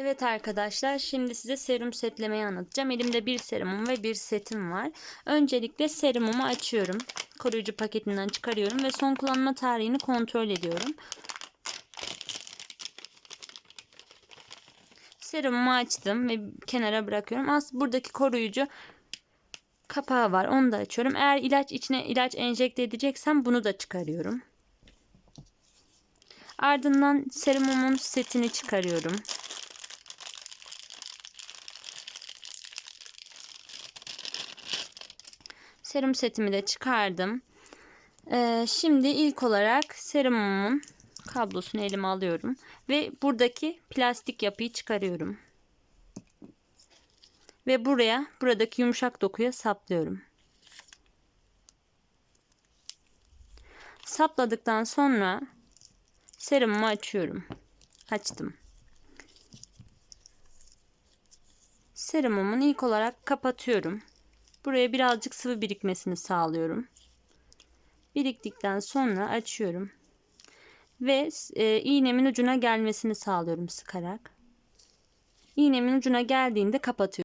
Evet arkadaşlar şimdi size serum setlemeyi anlatacağım. Elimde bir serumum ve bir setim var. Öncelikle serumumu açıyorum. Koruyucu paketinden çıkarıyorum ve son kullanma tarihini kontrol ediyorum. Serumumu açtım ve kenara bırakıyorum. Az buradaki koruyucu kapağı var. Onu da açıyorum. Eğer ilaç içine ilaç enjekte edeceksem bunu da çıkarıyorum. Ardından serumumun setini çıkarıyorum. Serum setimi de çıkardım. Ee, şimdi ilk olarak serumumun kablosunu elime alıyorum ve buradaki plastik yapıyı çıkarıyorum. Ve buraya buradaki yumuşak dokuya saplıyorum. Sapladıktan sonra serumumu açıyorum. Açtım. Serumumun ilk olarak kapatıyorum. Buraya birazcık sıvı birikmesini sağlıyorum. Biriktikten sonra açıyorum. Ve e, iğnemin ucuna gelmesini sağlıyorum sıkarak. İğnemin ucuna geldiğinde kapatıyorum.